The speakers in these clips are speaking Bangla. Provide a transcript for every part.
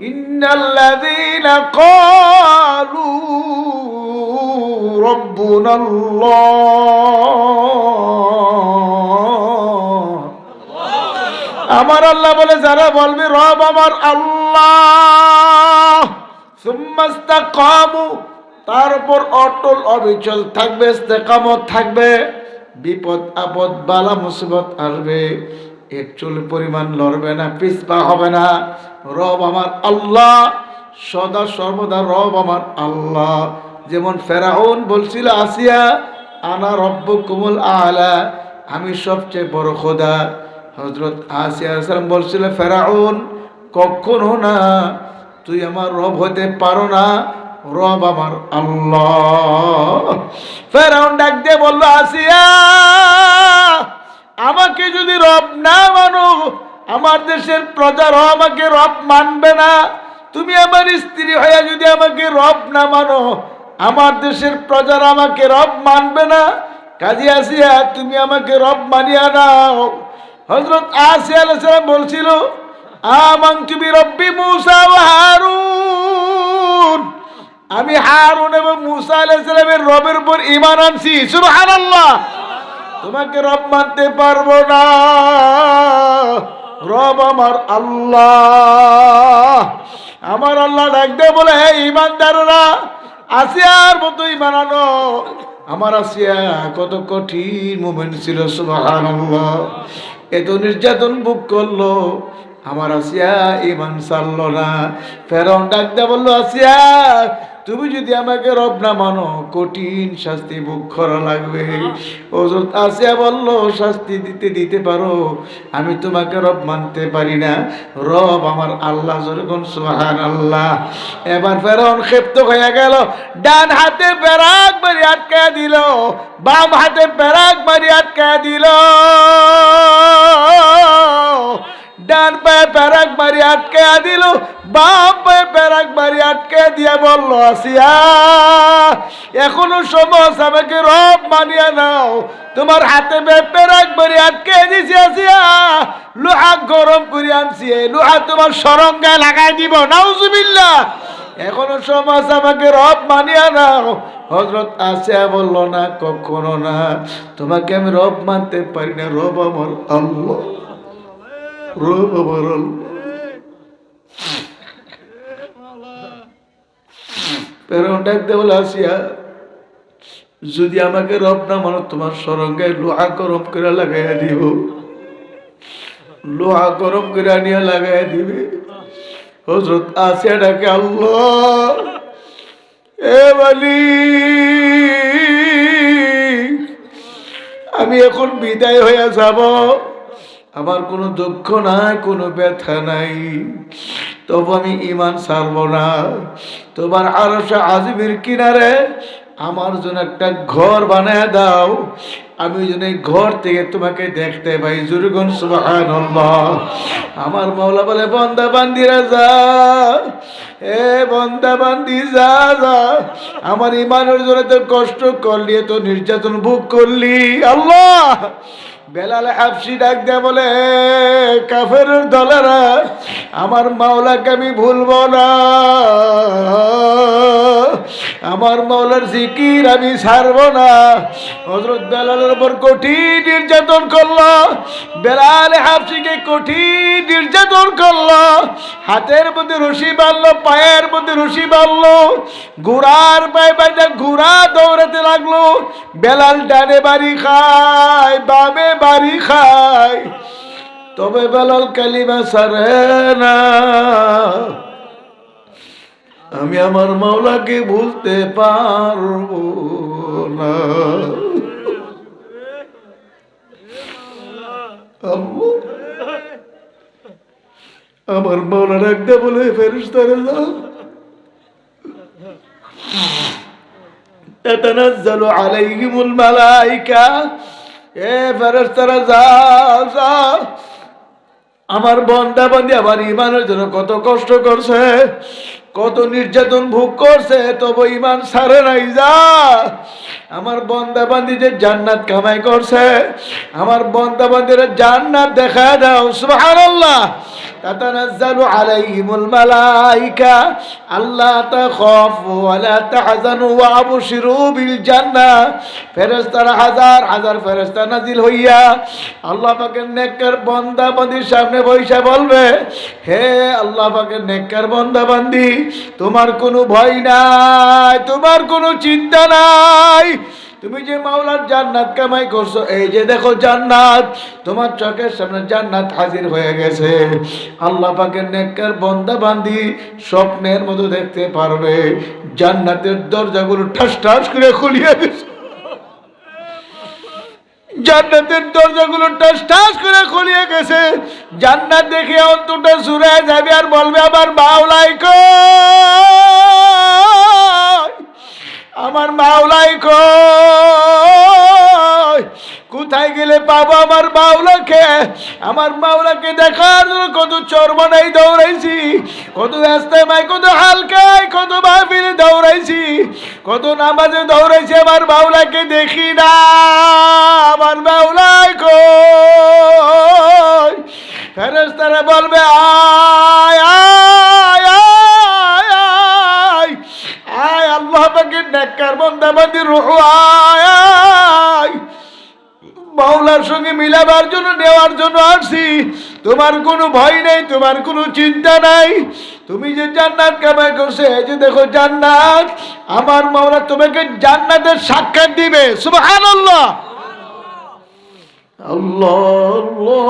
إن الذين قالوا ربنا الله আমার আল্লাহ বলে যারা বলবি রব আমার আল্লাহ সুম্মাস্তাকামু তার উপর অটল অবিচল থাকবে ইস্তেকামত থাকবে বিপদ আপদ বালা মুসিবত আসবে এর চুল পরিমাণ লড়বে না, পিছপা হবে না। রব আমার আল্লাহ, সদা সর্বদা রব আমার আল্লাহ। যেমন ফেরাউন বলছিল আসিয়া, আনা রব্বু কুমুল আলা আমি সবচেয়ে বড় খোদা। হজরত আসিয়া বলছিল, ফেরাউন, কখনো না, তুই আমার রব হতে পারো না, রব আমার আল্লাহ। ফেরাউন ডাক দিয়ে বলল, আসিয়া আমাকে যদি রব না মানো, আমার দেশের প্রজারাও আমাকে রব মানবে না। তুমি আমার স্ত্রী হয়ে যদি আমাকে রব না মানো, আমার দেশের প্রজারা আমাকে রব মানবে না। কাজী আসিয়া, তুমি আমাকে রব মানিয়া নাও। হজরত আসিয়া আলাইসালাম বলছিল, আমাং তুমি আমি হারুন এবং মুসা আলাইসালামের রবের উপর ইমান আনছি। সুবহানাল্লাহ। তোমাকে রব মানতে পারব না। রব আমার আল্লাহ। আমার আল্লাহ ডাকতে বলে, হে ইমানদাররা আসিয়ার মতো ইমান আমার আসিয়া কত কঠিন মোমেন্ট ছিল সুবাহান এত নির্যাতন বুক করল। আমার আসিয়া ইমান ছাড়লো না। ফেরন ডাক ডাকতে বলল, আসিয়া তুমি যদি আমাকে রব না মানো, কঠিন শাস্তি ভোগ করা লাগবে। হজরত আসিয়া বলল, শাস্তি দিতে দিতে পারো। আমি তোমাকে রব মানতে পারি না। রব আমার আল্লাহ যেরকম সুহান আল্লাহ এবার ফেরন ক্ষেপ্ত হয়ে গেল, ডান হাতে বেরাক মারি আটকা দিল, বাম হাতে বেরাক মারি আটকা দিল। ডান পায়ে প্যারাক মারি আটকে দিল বাম পায়ে প্যারাক মারি আটকে দিয়ে বলল আসিয়া এখনও আছে, আমাকে রব মানিয়া নাও। তোমার হাতে প্যারাক মারি আটকে দিছি আসিয়া। লোহা গরম করে আনছি লোহা তোমার সরঙ্গায় লাগাই দিব নাউজুবিল্লাহ। এখনও আছে, আমাকে রব মানিয়া নাও। হজরত আসিয়া বলল না কখনো না। তোমাকে আমি রব মানতে পারি না রব আমার আল্লাহ। আল্লাহ পেরন ডাকতে বলে আসিয়া, যদি আমাকে রব না মানো তোমার লোহা গরম করে লাগাইয়া দিব। লোহা গরম করে আনিয়া এ বালি আমি এখন বিদায় হয়ে যাব। আমার কোনো দুঃখ নাই, কোনো ব্যথা নাই। তবু আমি ইমান ছাড়ব না। তোমার আরও আজমির কিনারে আমার জন্য একটা ঘর বানায় দাও। আমি যেন এই ঘর থেকে তোমাকে দেখতে পাই। জুরগুন আমার মাওলা বলে, বন্দা বান্দিরা, যা। এ বন্দা বান্দি, যা যা। আমার ইমানের জন্য তো কষ্ট করলি তো নির্যাতন ভোগ করলি। আল্লাহ! বেলাল হাফসি ডাক দেয়া বলে কাফের দলারা আমার মাওলাকে আমি ভুলবো না। আমার মাওলার জিকির আমি ছাড়বো না। হজরত বেলালের উপর কঠিন নির্যাতন করল। বেলাল হাফসিকে কঠিন নির্যাতন করল। হাতের মধ্যে রশি বাঁধলো, পায়ের মধ্যে রশি বাঁধলো। ঘোড়ার পায়ে বাইরে ঘোড়া দৌড়াতে লাগল। বেলাল ডানে বাড়ি খায়, বামে বাড়ি খায়। তবে বেলাল কালিমা সারে না। আমি আমার মাওলাকে ভুলতে পারবো না আম্মু, আমার মাওলা রাখতে বলে ফেরিস্তারে যাও تتنزل عليهم الملائكة এ ফেরেস্তারা যাও যাও আমার বন্দা বন্দি আমার ইমানের জন্য কত কষ্ট করছে কত নির্যাতন ভোগ করছে, তবে ইমান সারে নাই যা। আমার বন্দাবান্দিদের জান্নাত কামাই করছে। আমার বন্দাবান্দিরা জান্নাত দেখা দাও, সুবহানাল্লাহ। তাতানাজ্জালু আলাইহিমুল মালাইকা। আল্লাহ তাখাফু ওয়ালা তাহজানু ওয়া আবশিরু বিল জান্নাহ। ফেরেশতারা হাজার হাজার ফেরেশতা নাজিল হইয়া আল্লাহ পাকের নেককার বন্দাবান্দির সামনে বৈশা বলবে, হে আল্লাহ পাকের নেককার বন্দাবান্দি তোমার কোনো ভয় নাই, তোমার কোনো চিন্তা নাই। তুমি যে মাওলার জান্নাত কামাই করছ, এই যে দেখো জান্নাত, তোমার চোখের সামনে জান্নাত হাজির হয়ে গেছে। আল্লাহ পাকের নেককার বন্দা বান্দি স্বপ্নের মতো দেখতে পারবে। জান্নাতের দরজাগুলো ঠাস ঠাস করে খুলিয়ে গেছে জান্নাতের দরজাগুলো টাস টাস করে খুলিয়ে গেছে। জান্নাত দেখে অন্তটা সুরে যাবে আর বলবে, আমার মাওলাই আমার মাওলাই কই? কোথায় গেলে পাবো আমার মাওলাকে? আমার মাওলাকে দেখার জন্য কত চরমনাই দৌড়াইছি, কত রাস্তায় কত হালকায় কত মাহফিলে দৌড়াইছি, কত নামাজে দৌড়াইছি, আমার মাওলাকে দেখি না, আমার মাওলাই কই? ফেরেশতারা বলবে, আয় আয় আয় আয় আল্লাহ পাকের নেককার রুহ আয় মাওলার সঙ্গে মিলাবার জন্য, নেওয়ার জন্য আসছি তোমার কোনো ভয় নেই, তোমার কোনো চিন্তা নাই। তুমি যে জান্নাত কামাই করছে, এই যে দেখো জান্নাত। আমার মাওলা তোমাকে জান্নাতের সাক্ষাৎ দিবে। সুবহানাল্লাহ। আল্লাহ আল্লাহ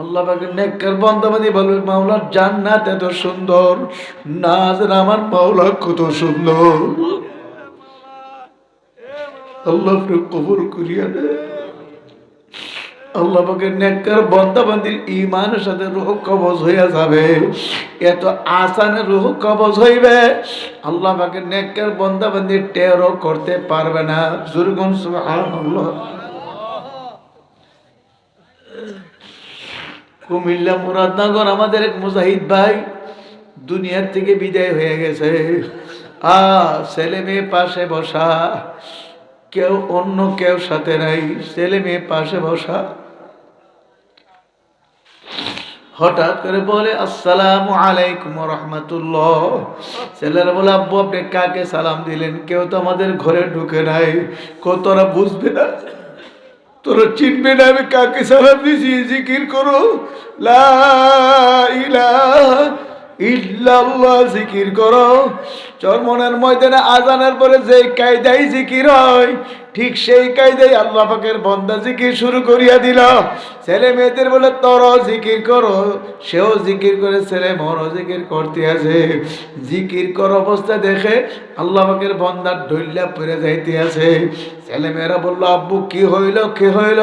আল্লাহ পাকে নেককার বন্দাবাদী বলবে মাওলার জান্নাত এত সুন্দর। না আমার মাওলা কত সুন্দর। আল্লাহ কবর করিয়া দেয় আল্লাহ পাকের নেককার বন্দাবান্দির ইমানের সাথে রুহ কবজ হইয়া যাবে। এত আসানে রুহ কবজ হইবে, আল্লাহ পাকের নেককার বন্দাবান্দির টেরও করতে পারবে না। জুরগুন কুমিল্লা মুরাদনগর আমাদের এক মুজাহিদ ভাই দুনিয়ার থেকে বিদায় হয়ে গেছে। আ, ছেলে মেয়ে পাশে বসা, কেউ অন্য কেউ সাথে নাই। ছেলে মেয়ে পাশে বসা। হঠাৎ করে বলে, আসসালামু আলাইকুম রহমতুল্লাহ। ছেলেরা বলে, আব্বু, আপনি কাকে সালাম দিলেন? কেউ তো আমাদের ঘরে ঢুকে নাই। কেউ তোরা বুঝবে না? তোরা চিনবে না আমি কাকে সালাম দিছি জিকির করো। লা ইলাহা ইল্লাল্লাহ জিকির করো। চরমনের ময়দানে আজানের পরে যে কায়দাই জিকির হয়, ঠিক সেই কায়দাই আল্লাহ পাকের বন্দা জিকির শুরু করিয়া দিল। ছেলে মেয়েদের বলে তর জিকির করো। সেও জিকির করে ছেলে মর জিকির করতে আছে জিকির কর অবস্থা দেখে আল্লাহ পাকের বন্দার ঢইল্লা পড়ে যাইতে আছে ছেলে মেয়েরা বলল, আব্বু, কি হইল কি হইল?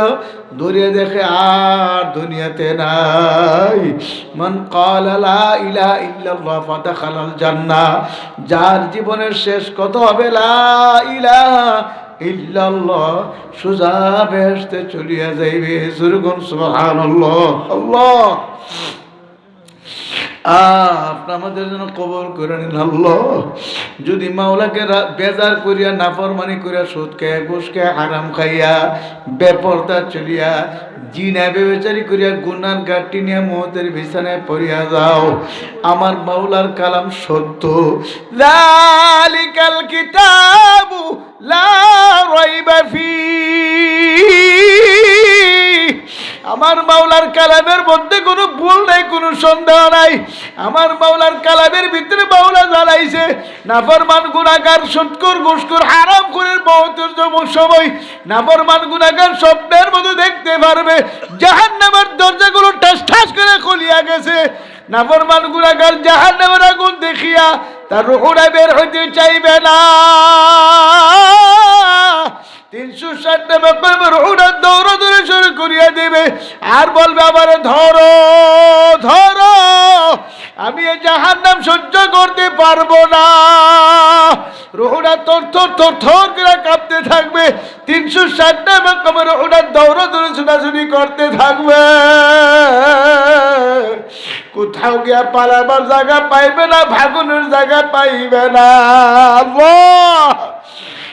দূরে দেখে, আর দুনিয়াতে নাই। মান কাল লা ইলাহা ইল্লাল্লাহ, ফাদাখালাল জান্নাহ। যার জীবনের শেষ কত হবে? লা ইলাহা সুজা বেহেশতে চলিয়া যাইবে। সুরগুন সুবহানাল্লাহ। আল্লাহ। আমাদের জন্য কবর করে নিন আল্লাহ। যদি মাওলাকে বেজার করিয়া, নাফরমানি করিয়া সুদ খেয়ে ঘুষ খেয়ে হারাম খাইয়া, বেপরদা চলিয়া জিনা বেবেচারি করিয়া, গুনার গাঠটি নিয়ে মহতের বিছানায় পড়িয়া যাও। আমার মাওলার কালাম সত্য। জালিকাল কিতাবু লা রাইবা আমার মাওলার কালামের মধ্যে কোনো ভুল নাই, কোনো সন্দেহ নাই। আমার মাওলার কালামের ভিতরে মাওলা জ্বালাইছে, নাফরমান গুণাগার সৎকর ঘুষকর হারাম করে বহুতের জমক সময়। নাফরমান গুণাগার স্বপ্নের মতো দেখতে পারবে জাহান নামের দরজাগুলো ঠাস ঠাস করে খুলিয়া গেছে। নাফরমান গুণাগার জাহান নামের আগুন দেখিয়া তার রুহুরা বের হইতে চাইবে না। তিনশো ষাটটা ব্যাপার রোহুটার দৌড় ধরে শুরু করিয়া দেবে। আর বলবে আবার ধরো ধরো, আমি এই জাহার নাম সহ্য করতে পারব না। রোহুটা তোর তোর তোর থর করে কাঁপতে থাকবে। তিনশো ষাটটা ব্যাপার রোহুটার দৌড় ধরে ছোটাছুটি করতে থাকবে। কোথাও গিয়া পালাবার জায়গা পাইবে না, ভাগুনের জায়গা পাইবে না।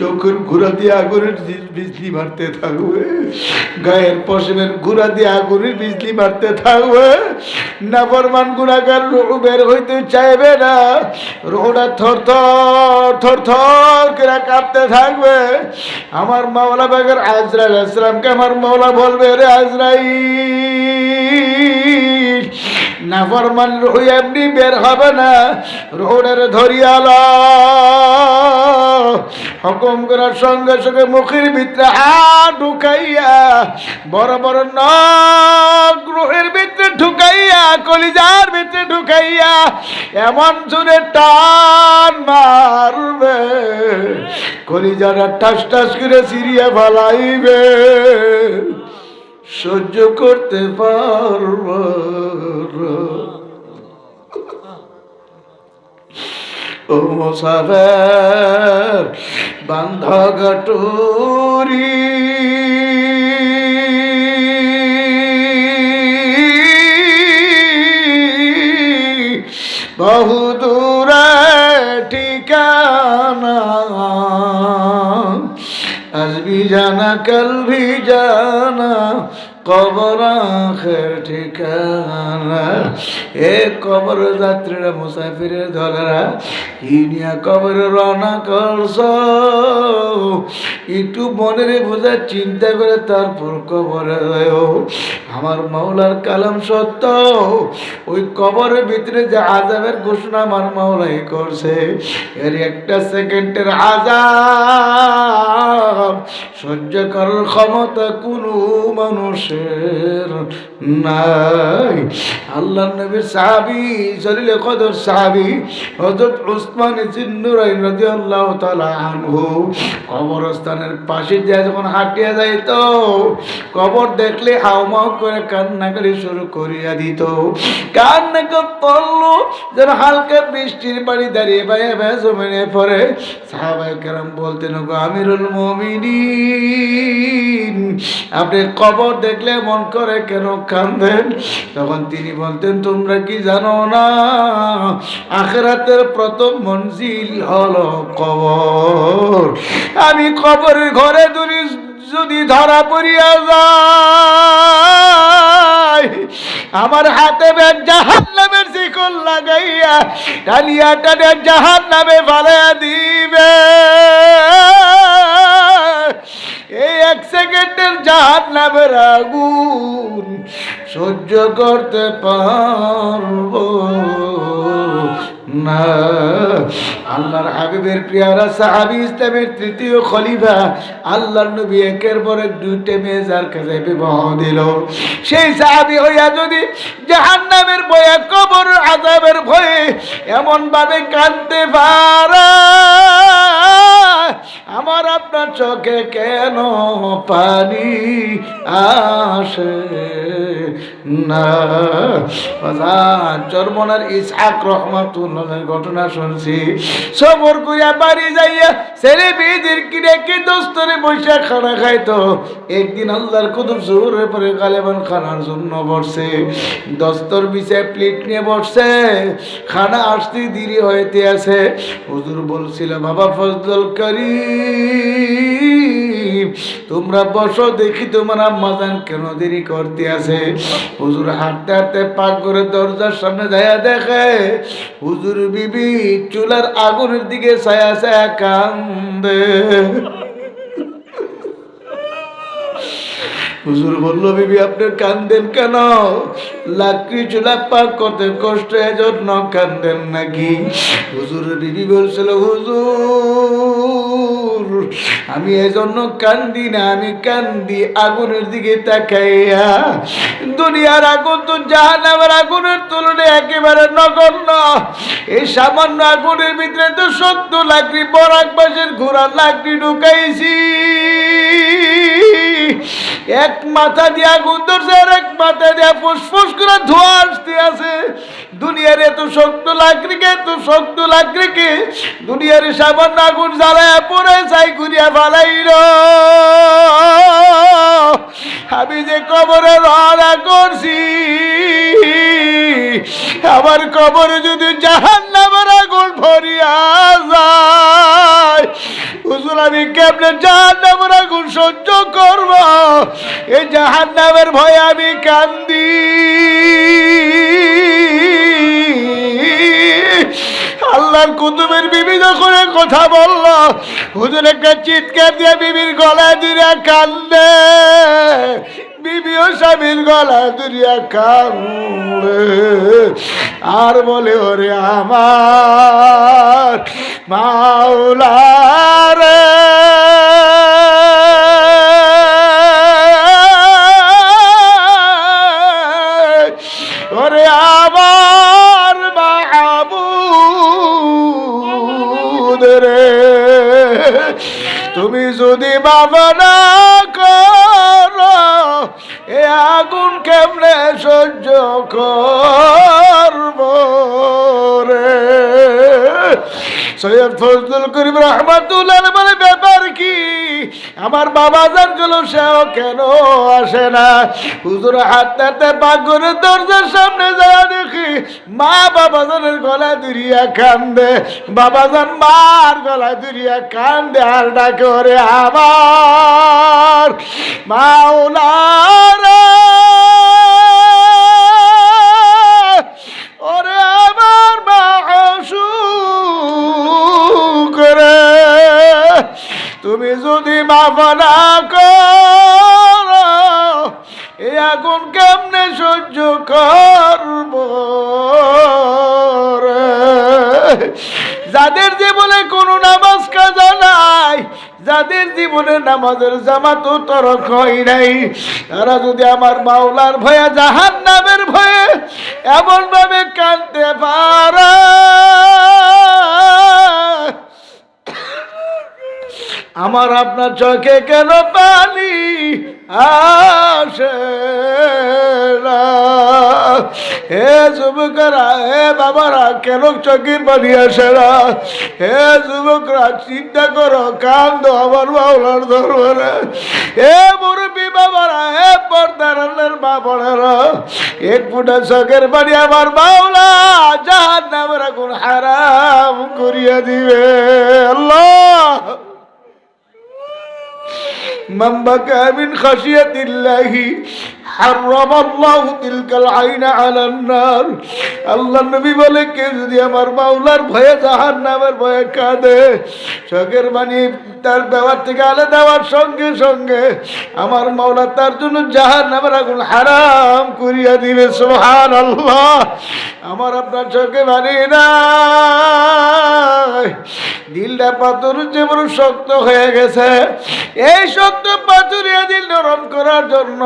চোখের ঘুরা দিয়ে আগুনের বিজলি মারতে থাকবে। গায়ের পশমের ঘুরা দিয়ে আগুনের বিজলি মারতে থাকবে। নাফরমান গুণাগার রোহ বের হইতে চাইবে না। রোহটা থর থর থর থর করে কাঁপতে থাকবে। আমার মাওলা বাগের আজরাইল আসলামকে আমার মাওলা বলবে, রে আজরাইল, নাফরমান রুহ এমনি বের হবে না। রোডের ধরিয়ালা হুকুম করার সঙ্গে সঙ্গে মুখের ভিতরে হাত ঢুকাইয়া, বড় বড় নখ গ্রহের ভিতরে ঢুকাইয়া, কলিজার ভিতরে ঢুকাইয়া, এমন জোরে টান মারবে, কলিজারা টাস টাস করে সিরিয়া ফালাইবে। সহ্য করতে পারব ও মুসাফের বান্ধগটুরি বহু দূরে ঠিকানা। আজ বি জানা কাল বি জানা কবর আখের ঠিকানা। এ কবর যাত্রীরা, মুসাফিরের দলেরা ইনিয়া কবর রওনা করছ? একটু মনের বোঝা চিন্তা করে তারপর কবরে আমার মাওলার কালাম সত্য, ওই কবরের ভিতরে যে আজাবের ঘোষণা আমার মাওলাই করছে, এর একটা সেকেন্ডের আজাব সহ্য করার ক্ষমতা কোনো মানুষের নাই। আল্লাহ নবীর সাহাবি, জলিলে কদর সাহাবি রাদিয়াল্লাহু তাআলা আনহু কবরস্থানের পাশে দিয়ে যখন হাঁটিয়া যাইত, কবর দেখলে হাউমাউ করে কান্নাকারি শুরু করিয়া দিত। কান্না পড়ল যেন হালকা বৃষ্টির বাড়ি দাঁড়িয়ে বাইরে ভাই জমিনে পড়ে। সাহাবাই কেরাম বলতেন, গো আমিরুল মমিনিন, আপনি কবর দেখলে মন করে কেন কান্দেন? তখন তিনি বলতেন, তোমরা কি জানো না, আখেরাতের প্রথম মঞ্জিল হলো কবর। আমি কবরের ঘরে দূরে যদি ধরা পড়িয়া যায় আমার হাতে ব্যাগ জাহান নামের শিকল লাগাইয়া টালিয়া টানে জাহান নামে ফালাইয়া দিবে। এই এক সেকেন্ডের জাহান নামের আগুন সহ্য করতে পারব। না। আল্লাহর হাবিবের প্রিয়ারা সাহাবি ইসলামের তৃতীয় খলিফা। আল্লাহর নবী একের পর দুইটে মেয়ে যার কাছে বিবাহ দিল। সেই সাহাবি হইয়া যদি জাহান্নামের ভয়ে কবর আজাবের ভয়ে এমন ভাবে কাঁদতে পারা, আমার আপনার চোখে কেন পানি আসে না? চরমনার ইসহাক রহমাতুল্লাহের ঘটনা শুনছি। সবর করিয়া বাড়ি যাইয়া ছেলে মেয়েদের কিনে কি দোস্তরে বসে খানা খাইতো। একদিন আল্লাহর কুতুব জোরের পরে গালেবান খানার জন্য বসছে দস্তর বিছায় প্লেট নিয়ে বসছে খানা আসতে দেরি হইতে আছে। হুজুর বলছিল, বাবা ফজল করি তোমরা বসো, দেখি তোমার আম্মাজান কেন দেরি করতে আছে? হুজুর হাঁটতে হাঁটতে পাক করে দরজার সামনে যাইয়া দেখে, হুজুর বিবি চুলার আগুনের দিকে ছায়া ছায়া কান্দে। হুজুর বলল, বিবি, আপনি কান্দেন কেন? লাকড়ি চুলা পাক করতে কষ্ট, এজন্য কান্দেন নাকি? হুজুরের বিবি বলছিল, হুজুর, আমি এজন্য কান্দি না, আমি কান্দি আগুনের দিকে তাকাইয়া, দুনিয়ার আগুন তো জাহান্নামের আগুনের তুলনায় একেবারে নগণ্য। এই সামান্য আগুনের ভিতরে তো সত্য লাকড়ি, বরাক পাশের ঘোড়ার লাকড়ি ঢুকাইছি। এক মাথা দিয়ে ধরছে আর এক মাথা দিয়ে ফুসফুস করে ধোঁয়া আসতে আছে। দুনিয়ার এত শক্ত লাকড়িকে এত শক্ত লাকড়িকে দুনিয়ার সামান্য আগুন জ্বালায় পরে চাই ঘুরিয়া ফালাইল। আমি যে কবরে রওনা করছি, আমার কবরে যদি জাহান নামের আগুন ভরিয়া যায়, হুজুর, আমি কেমনে জাহান নামের আগুন সহ্য করব? এই জাহান নামের ভয়ে আমি কান্দি। আল্লাহর কুতুবের বিবি যখন এ কথা বলল, হুজুর একটা চিৎকার দিয়ে বিবির গলায় দিরা কান্দে। বিবিও স্বামীর গলা দুরিয়া কান্দে আর বলে, ওরে আমার মাওলা ওরে যদি বাবা না কর এ আগুন কেমনে সহ্য করব? সৈয়দ ফজলুল করিম রহমাতুল্লাহ বলে, ব্যাপার কি? আমার বাবা জানগুলো সেও কেন আসে না? হুজুর হাতে বাগরের দরজার সামনে যায় দেখি, মা বাবা জানের গলা দুরিয়া কান্দে, বাবা জান মার গলা দুরিয়া কান্দে, আর ডাকে, ওরে আমার মাওলারে তুমি যদি মাফ না করো এই আগুন কেমনে সহ্য করব যাদের জীবনে কোনো নামাজ কাজা নাই, যাদের জীবনে নামাজের জামাত তরক হয় নাই, তারা যদি আমার মাওলার ভয়ে জাহান নামের ভয়ে এমন ভাবে কানতে পারে আমার আপনার চোখে কেন পানি আসে? হে যুবকরা, হে বাবারা, কেন চোখের পানি আসে না? হে যুবকরা, চিন্তা করো কান্দ আমার বাউলার দরবারে। হে মুরব্বী বাবারা, হে পর্দার মা বোনেরা, এক ফুটা চোখের পানি আমার বাউলা জাহান নামের আগুন হারাম করিয়া দিবে। আল্লাহ! من بكى من خشية الله হারাম আল্লাহ তিলকাল আইনা আলান নার। আল্লাহ নবী বলে, কে যদি আমার মাওলার ভয়ে জাহান নামের ভয়ে কাঁদে, চোখের মানে তার ব্যবহার থেকে আলাদা হওয়ার সঙ্গে সঙ্গে আমার মাওলা তার জন্য জাহান নামের আগুন হারাম করিয়া দিবে সোহান আল্লাহ আমার আপনার চোখে মানি না দিলটা পাথর যে বড় শক্ত হয়ে গেছে, এই শক্ত পাথরিয়া দিল নরম করার জন্য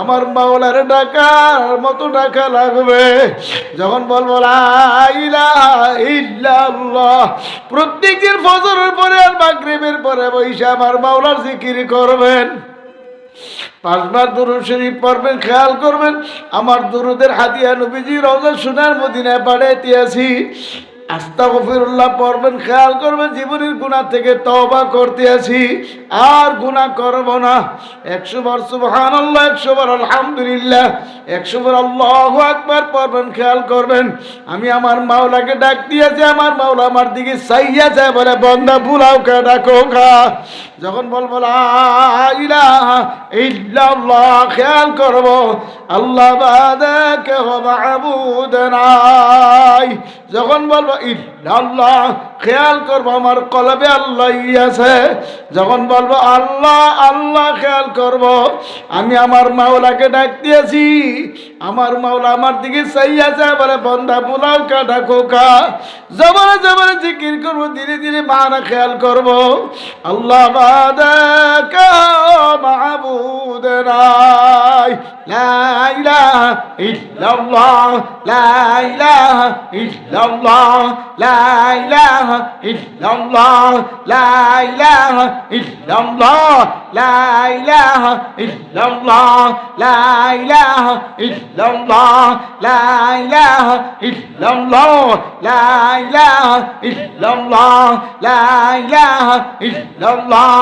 আমার মাওলার ডাকার মতো ডাকা লাগবে। যখন বলব ইল্লাল্লাহ প্রত্যেকদিন ফজরের পরে আর মাগরিবের পরে বৈশা আমার মাওলার জিকির করবেন। পাঁচবার দুরুদ শরীফ পড়বেন, খেয়াল করবেন। আমার দুরুদের হাতিয়া নবীজি রওজা সোনার মদিনায় পাঠাইতে আসি। আস্তা গফিরুল্লাহ পড়বেন, খেয়াল করবেন জীবনের গুণা থেকে তবা করতে আছি। আর গুণা করব না। একশো বার সুবহান আল্লাহ একশো বার আলহামদুলিল্লাহ, একশো বার আল্লাহ একবার পড়বেন, খেয়াল করবেন। আমি আমার মাওলাকে ডাক দিয়েছি, আমার মাওলা আমার দিকে যায় বলে বন্ধা ভুলাও কে, ডাকো খা যখন বলব ইল্লাল্লাহ খেয়াল করব, আল্লাহ নাই যখন বলব, ইল্লাল্লাহ খেয়াল করব, আমার কলবে আল্লাহ আছে যখন বলব, আল্লাহ আল্লাহ খেয়াল করব, আমি আমার মাওলাকে ডাক দিয়েছি আমার মাওলা আমার দিকে সেই আছে বলে বন্ধা পোলাও কাটা খোকা জবরে জবরে জিকির করব, ধীরে ধীরে মারা খেয়াল করব, আল্লাহ বাদে মাহবুদ নাই লা ইলাহা ইল্লাল্লাহ লা ইলাহা ইল্লাল্লাহ লা ইলাহা ইল্লাল্লাহ লা ইলাহা ইল্লাল্লাহ লা ইলাহা ইল্লাল্লাহ লা ইলাহা ইল্লাল্লাহ লা ইলাহা ইল্লাল্লাহ লা ইলাহা ইল্লাল্লাহ লা ইলাহা ইল্লাল্লাহ লা ইলাহা ইল্লাল্লাহ লা ইলাহা ইল্লাল্লাহ লা ইলাহা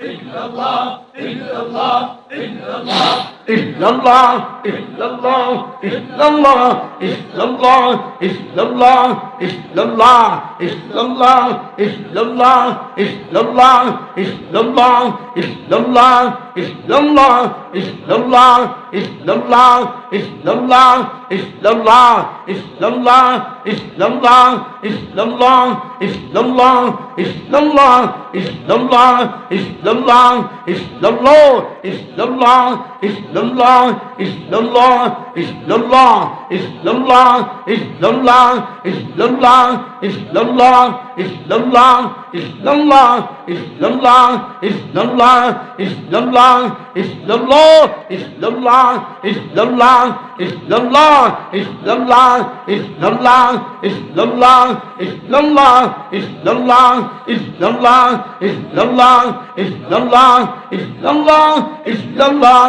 is dumla is dumlong is number is dumgong is dumlong is dumla is numgal is dumla is dumla is illallah illallah illallah illallah illallah is illallah illallah illallah illallah illallah is illallah illallah illallah illallah illallah is illallah illallah illallah illallah illallah is illallah illallah the law, is the law, Is the law, Is the law, Is the law, Is the law, Is the law, Is the law, Is the law, it's the law. ইসলাম ইসলাম ইসলাম ইসলাম ইসলাম ইসলাম ইসলাম ইসলাম ইসলাম ইসলাম ইসলাম ইসলাম ইসলাম ইসলাম ইসলাম ইসলাম ইসলাম ইসলাম ইসলাম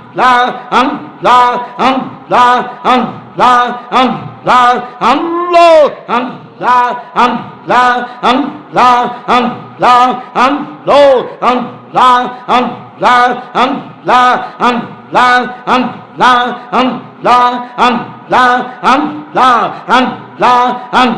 লা আম লা আম লা আম লা আম লা আম লো আম। La am la am la am la am lo am la am la am la am la am la am la am la am la am la am la am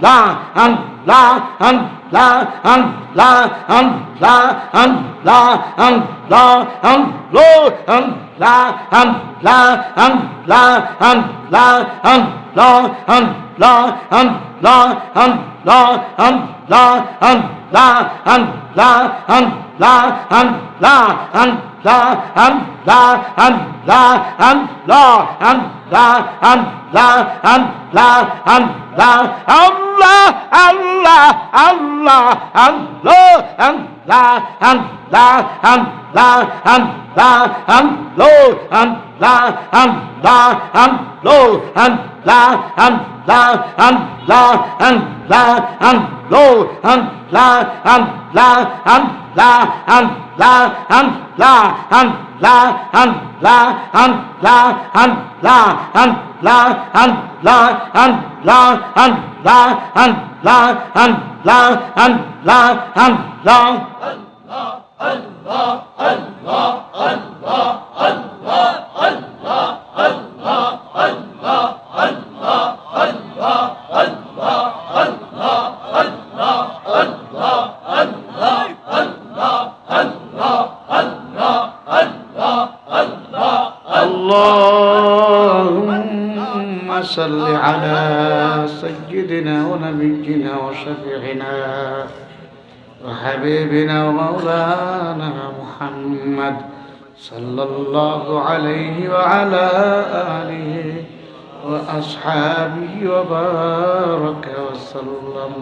la am la am la am la am la am la am la am lo am la am la am la am la am la an la and la an la and la and la an la an la and la and la an Allah, Allah, Allah, Allah, Allah, Allah, Allah, Allah, Allah, Allah, Allah, Allah, Allah, la and la and la and la and lo and la and la and lo and la and la and la and la and lo and la and la and লা হান লা হান লা হান লা হান লা হান লা হান লা হান লা হান লা হান লা হান লা হান লা হান লা হান লা হান লা Allah Allah Allah Allah Allah صل على سيدنا ونبينا وشفيعنا وحبيبنا ومولانا محمد صلى الله عليه وعلى آله وأصحابه وبارك وسلم.